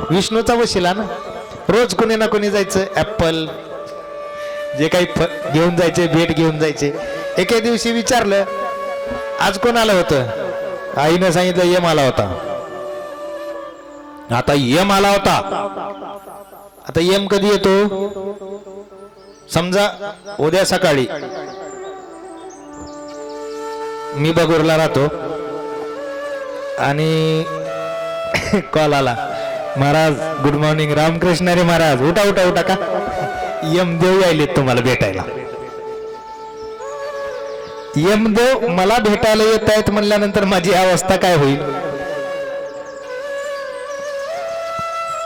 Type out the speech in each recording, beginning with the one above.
विष्णूचा वशिला ना? रोज कोणी ना कोणी जायचं ऍपल जे काही घेऊन जायचे भेट घेऊन जायचे. एके दिवशी विचारलं आज कोण आलं होतं? आईनं सांगितलं यम आला होता. आता यम आला होता. आता यम कधी येतो? समजा उद्या सकाळी. मी बगुरला राहतो. आणि कॉल आला. महाराज गुड मॉर्निंग रामकृष्ण रे महाराज उठा उठा उठा का? यमदेव यायलेत तुम्हाला भेटायला. यमदेव मला भेटायला येत आहेत म्हणल्यानंतर माझी अवस्था काय होईल?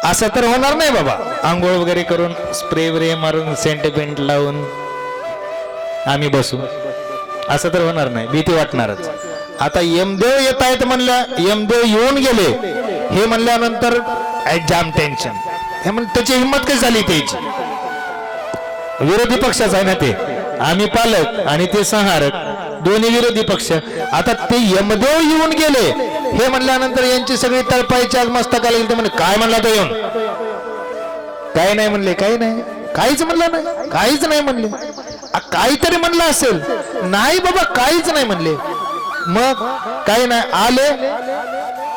असं तर होणार नाही बाबा. आंघोळ वगैरे करून स्प्रे वगैरे मारून सेंट पेंट लावून आम्ही बसू. असं तर होणार नाही. भीती वाटणारच. आता यमदेव येत आहेत म्हणल्या यमदेव येऊन गेले. हे म्हणल्यानंतर जाम टेन्शन त्याची हिंमत कशी झाली त्याची? विरोधी पक्षाच आहे ना ते? आम्ही पालक आणि ते संहारक दोन्ही विरोधी पक्ष. आता ते यमदेव येऊन गेले. हे म्हणल्यानंतर यांची सगळी तळपायची आज मस्तकाला गेली. ते म्हणे काय म्हणला तो येऊन? काय नाही म्हणले काही नाही. काहीच म्हणलं नाही. काहीच नाही म्हणले. काहीतरी म्हणलं असेल. नाही बाबा काहीच नाही म्हणले. मग काही नाही आले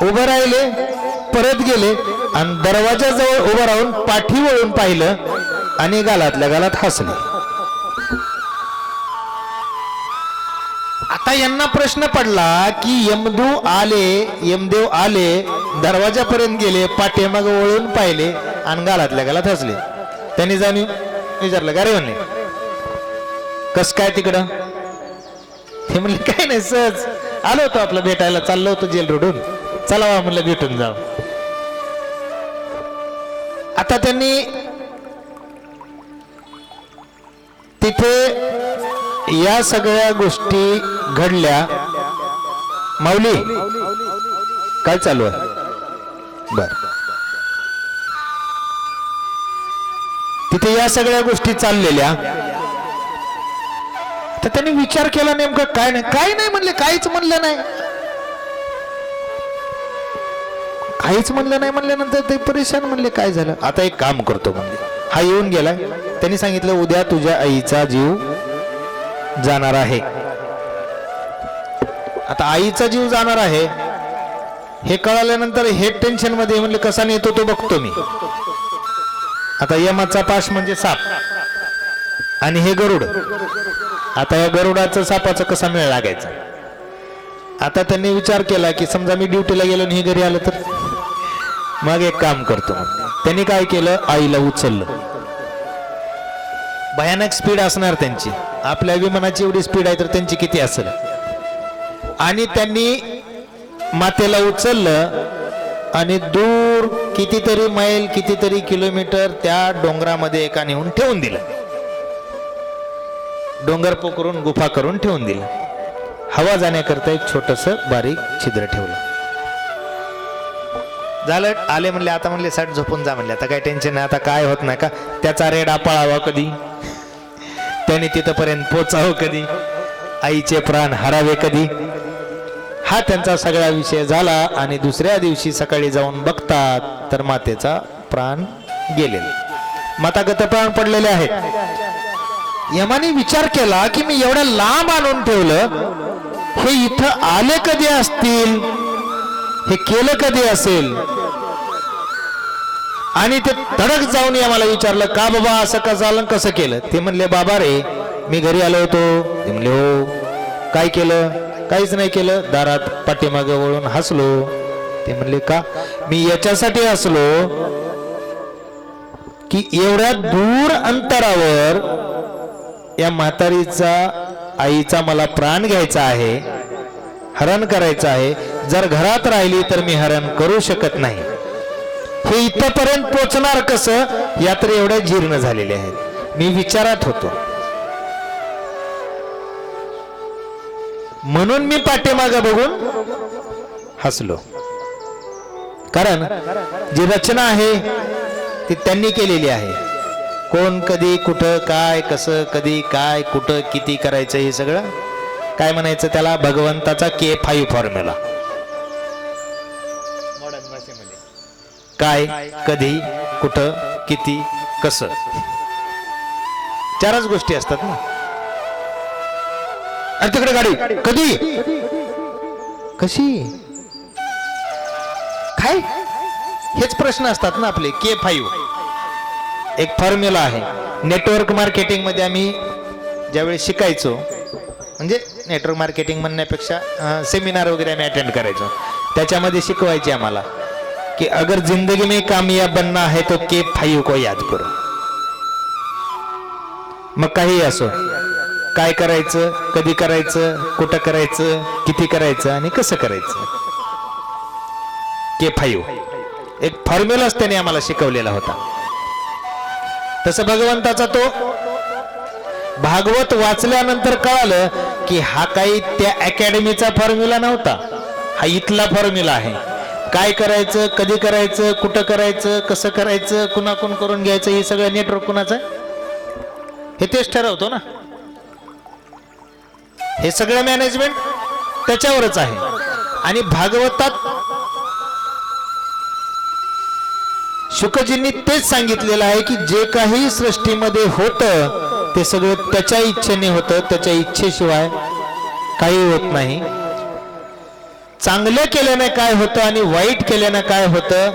उभं राहिले परत गेले. आणि दरवाजाजवळ उभं राहून पाठी वळून पाहिलं आणि गालातल्या गालात हसले. आता यांना प्रश्न पडला की यमदू आले यमदेव आले दरवाजापर्यंत गेले पाठीमाग वळून पाहिले आणि गालातल्या गालात हसले. त्यांनी जाणीव विचारलं का रे म्हणले कस काय तिकडं? ते म्हणले काय नाही सहज. आलो होतो आपलं भेटायला चाललो होतो जेल रोडून चला म्हणलं भेटून जाऊ. आता त्यांनी तिथे या सगळ्या गोष्टी घडल्या. माऊली काय चालू आहे? बर. तिथे या सगळ्या गोष्टी चाललेल्या. तर त्यांनी विचार केला नेमकं काय नाही. काय नाही म्हणले काहीच म्हणलं नाही. काहीच म्हणलं नाही म्हणल्यानंतर ते परेशान म्हणले काय झालं? आता एक काम करतो म्हणले. हा येऊन गेलाय त्यांनी सांगितलं उद्या तुझ्या आईचा जीव जाणार आहे. आता आईचा जीव जाणार आहे? हे कळाल्यानंतर हे टेन्शनमध्ये म्हणले कसा नेतो तो बघतो मी. आता यमाचा पाश म्हणजे साप आणि हे गरुड. आता या गरुडाचं सापाचा कसा मेळ लागायचा? आता त्यांनी विचार केला की समजा मी ड्युटीला गेलो आणि हे घरी आलं तर मग एक काम करतो. त्यांनी काय केलं? आईला उचललं. भयानक स्पीड असणार त्यांची. आपल्या विमानाची एवढी स्पीड आहे तर त्यांची किती असेल? आणि त्यांनी मातेला उचललं आणि दूर कितीतरी मैल कितीतरी किलोमीटर त्या डोंगरामध्ये एका नेऊन ठेवून दिलं. डोंगर पोकरून गुफा करून ठेवून दिलं. हवा जाण्याकरता एक छोटस बारीक छिद्र ठेवलं. झालं? आले म्हणले आता म्हणले साठ झोपून जा म्हणले. आता काय टेन्शन नाही आता काय होत नाही का? त्याचा रेडा पळावा कधी? त्याने तिथपर्यंत पोचावं कधी? आईचे प्राण हरावे कधी? हा त्यांचा सगळा विषय झाला आणि दुसऱ्या दिवशी सकाळी जाऊन बघतात तर मातेचा प्राण गेलेला. माता गतप्राण पडलेले आहेत. यमाने विचार केला की मी एवढं लांब आणून ठेवलं हे इथं आले कधी असतील? हे केलं कधी असेल? आणि ते तडक जाऊन या मला विचारलं का बाबा असं का झालं कसं केलं? ते म्हणले बाबा रे मी घरी आलो होतो. ते म्हणले हो. काय केलं? काहीच नाही केलं. दारात पाठीमागे वळून हसलो. ते म्हणले का? मी याच्यासाठी हसलो की एवढ्या दूर अंतरावर या म्हातारीचा आईचा मला प्राण घ्यायचा आहे हरण करायचं आहे. जर घरात राहिली तर मी हरण करू शकत नाही. हे इथपर्यंत पोचणार कसं? या तर एवढ्या जीर्ण झालेले आहेत. मी विचारात होतो. म्हणून मी पाठीमाग बघून हसलो. कारण जी रचना आहे ती त्यांनी केलेली आहे. कोण कधी कुठं काय कसं कधी काय कुठं किती करायचं हे सगळं काय म्हणायचं त्याला? भगवंताचा के फाईव्ह फॉर्म्युला काय कधी कुठं किती कसं? चारच गोष्टी असतात ना. आणि तिकडे गाडी. कधी? कशी? काय? हेच प्रश्न असतात ना आपले. के फाईव्ह एक फॉर्म्युला आहे. नेटवर्क मार्केटिंगमध्ये आम्ही ज्यावेळी शिकायचो म्हणजे नेटवर्क मार्केटिंग म्हणण्यापेक्षा सेमिनार वगैरे आम्ही अटेंड करायचो. त्याच्यामध्ये शिकवायचे आम्हाला की अगर जिंदगी में कामयाब बनना है तो के फाईव्ह को याद करो. मग काही असो. काय करायचं कधी करायचं कुठं करायचं किती करायचं आणि कसं करायचं. के फाईव्ह एक फॉर्म्युलाच त्याने आम्हाला शिकवलेला होता. तसं भगवंताचा तो भागवत वाचल्यानंतर कळालं की हा काही त्या अकॅडमीचा फॉर्म्युला नव्हता. हा इथला फॉर्म्युला आहे. काय करायचं कधी करायचं कुठं करायचं कसं करायचं कुणाकून करून घ्यायचं हे सगळं नेटवर्क कुणाचं आहे? हे तेच ठरवतो ना. हे सगळं मॅनेजमेंट त्याच्यावरच आहे. आणि भागवतात शुकजींनी तेच सांगितलेलं आहे की जे काही सृष्टीमध्ये होतं ते सगळं त्याच्या इच्छेने होतं त्याच्या इच्छेशिवाय काही होत नाही. चांगलं केल्याने काय होतं आणि वाईट केल्यानं काय होतं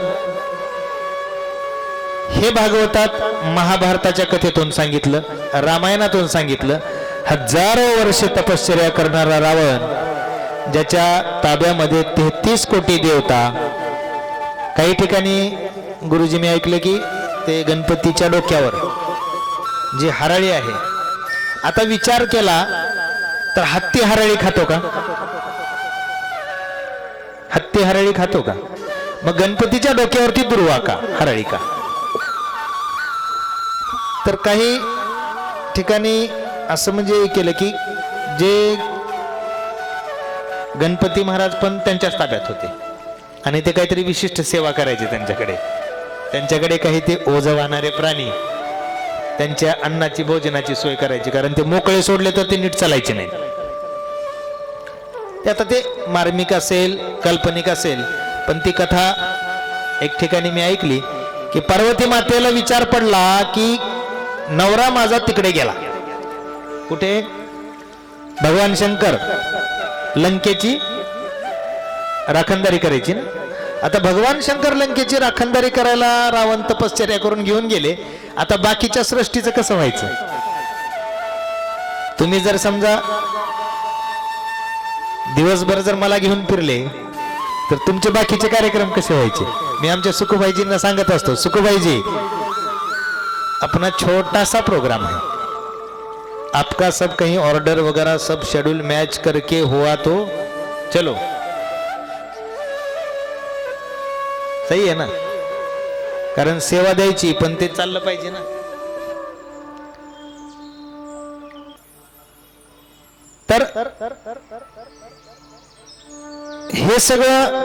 हे भागवतात महाभारताच्या कथेतून सांगितलं रामायणातून सांगितलं. हजारो वर्ष तपश्चर्या करणारा रावण ज्याच्या ताब्यामध्ये तेहतीस कोटी देवता. काही ठिकाणी गुरुजी मी ऐकलं की ते गणपतीच्या डोक्यावर. जी हराळी आहे. आता विचार केला तर हत्ती हराळी खातो का? हत्ती हराळी खातो का? मग गणपतीच्या डोक्यावरती दुर्वा का? हराळी का? तर काही ठिकाणी असं म्हणजे केलं की जे गणपती महाराज पण त्यांच्याच ताब्यात होते. आणि ते काहीतरी विशिष्ट सेवा करायचे त्यांच्याकडे. त्यांच्याकडे काही ते ओझ वाहणारे प्राणी. त्यांच्या अन्नाची भोजनाची सोय करायची. कारण ते मोकळे सोडले तर ते नीट चालायचे नाही. ते आता ते मार्मिक असेल काल्पनिक असेल पण ती कथा एक ठिकाणी मी ऐकली की पार्वती मातेला विचार पडला की नवरा माझा तिकडे गेला. कुठे? भगवान शंकर. लंकेची राखणदारी करायची ना? आता भगवान शंकर लंकेची राखणदारी करायला रावण तपश्चर्या करून घेऊन गेले. आता बाकीच्या सृष्टीचं कसं व्हायचं? तुम्ही जर समजा दिवसभर जर मला घेऊन फिरले तर तुमचे बाकीचे कार्यक्रम कसे व्हायचे? मी आमच्या सुखुबाईजींना सांगत असतो सुखुबाईजी अपना छोटासा प्रोग्राम है आपका सब कहीं ऑर्डर वगैरह सब शेड्यूल मैच करके हुआ तो चलो. सही आहे ना? कारण सेवा द्यायची पण ते चाललं पाहिजे ना? तर हे सगळं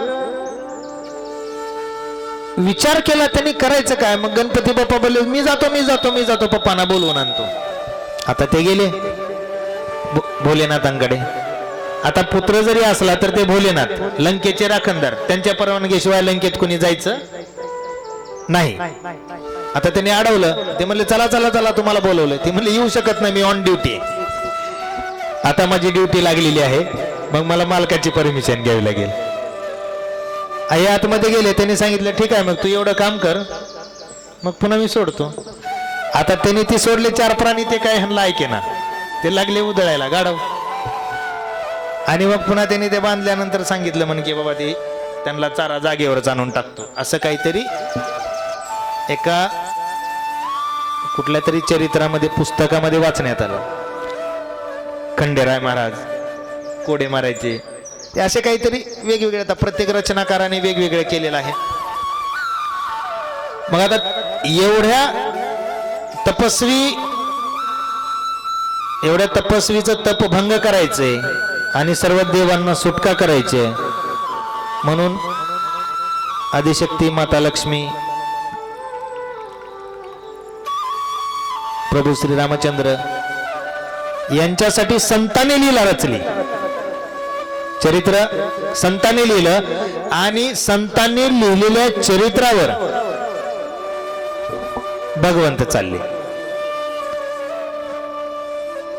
विचार केला त्यांनी करायचं काय? मग गणपती बाप्पा बोलले मी जातो मी जातो मी जातो पप्पांना बोलवून आणतो. आता ते गेले. भोलेनाथांकडे. आता पुत्र जरी असला तर ते भोलेनाथ लंकेचे राखणदार. त्यांच्या परवानगीशिवाय लंकेत कोणी जायचं नाही. आता त्यांनी अडवलं. ते म्हणले चला चला चला तुम्हाला बोलवलं ते म्हणले येऊ शकत नाही मी ऑन ड्युटी आता माझी ड्युटी लागलेली आहे. मग मला मालकाची परमिशन घ्यावी लागेल. आई आतमध्ये गेले. त्यांनी सांगितलं ठीक आहे मग तू एवढं काम कर. मग पुन्हा मी सोडतो. आता त्यांनी ती सोडले. चार प्राणी ते काय ह्यांना ऐके ना. ते लागले उधळायला. गाडव आणि मग पुन्हा त्यांनी ते बांधल्यानंतर सांगितलं म्हण की बाबा ते त्यांना चारा जागेवरच आणून टाकतो. असं काहीतरी एका कुठल्या तरी चरित्रामध्ये पुस्तकामध्ये वाचण्यात आलं. खंडेराय महाराज कोडे मारायचे. ते असे काहीतरी वेगवेगळे आता प्रत्येक रचनाकाराने वेगवेगळे केलेलं आहे. मग आता एवढ्या तपस्वी एवढ्या तपस्वीचं तप भंग करायचंय. आणि सर्व देवांना सुटका करायचे. म्हणून आदिशक्ती माता लक्ष्मी प्रभू श्री रामचंद्र यांच्यासाठी संतांनी लीला रचली. चरित्र संतांनी लिहिलं आणि संतांनी लिहिलेल्या चरित्रावर भगवंत चालले.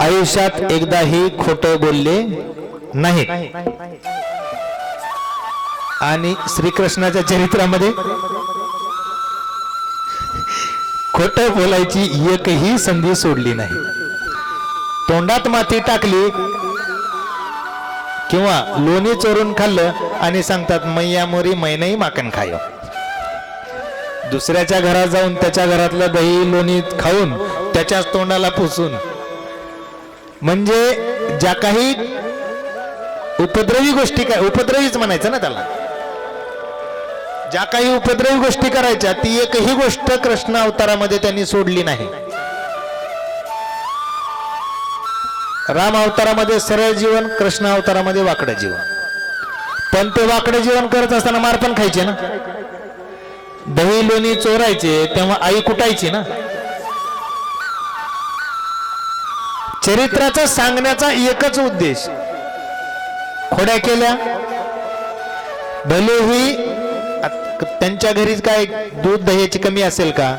आयुष्यात एकदाही खोट बोलले नाहीत आणि श्रीकृष्णाच्या चरित्रामध्ये खोट बोलायची एकही संधी सोडली नाही. तोंडात माती टाकली किंवा लोणी चोरून खाल्लं आणि सांगतात मैया मोरी मैनही माकन खायो. दुसऱ्याच्या घरात जाऊन त्याच्या घरातलं दही लोणी खाऊन त्याच्याच तोंडाला पुसून. म्हणजे ज्या काही उपद्रवी गोष्टी काय? उपद्रवीच म्हणायचं ना त्याला. ज्या काही उपद्रवी गोष्टी करायच्या ती एकही गोष्ट कृष्ण अवतारामध्ये त्यांनी सोडली नाही. राम अवतारामध्ये सरळ जीवन कृष्ण अवतारामध्ये वाकडं जीवन. पण ते वाकडं जीवन करत असताना मार पण खायचे ना. दही लोणी चोरायचे तेव्हा आई कुटायची ना. चरित्राचा सांगण्याचा एकच उद्देश खोड्या केल्या. भलेही त्यांच्या घरीच काय दूध दह्याची कमी असेल का?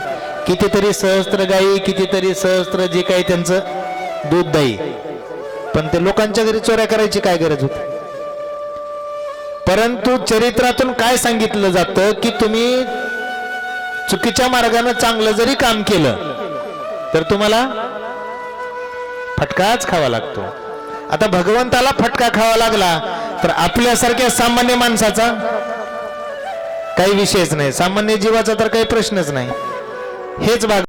कितीतरी सहस्त्र गायी कितीतरी सहस्त्र जे काही त्यांचं दूध दही. पण ते लोकांच्या घरी चोऱ्या करायची काय गरज होती? परंतु चरित्रातून काय सांगितलं जातं की तुम्ही चुकीच्या मार्गाने चांगलं जरी काम केलं तर तुम्हाला फटकाच खावा लागतो. आता भगवंताला फटका खावा लागला तर आपल्यासारख्या सामान्य माणसाचा काही विषयच नाही. सामान्य जीवाचा तर काही प्रश्नच नाही. हेच भाग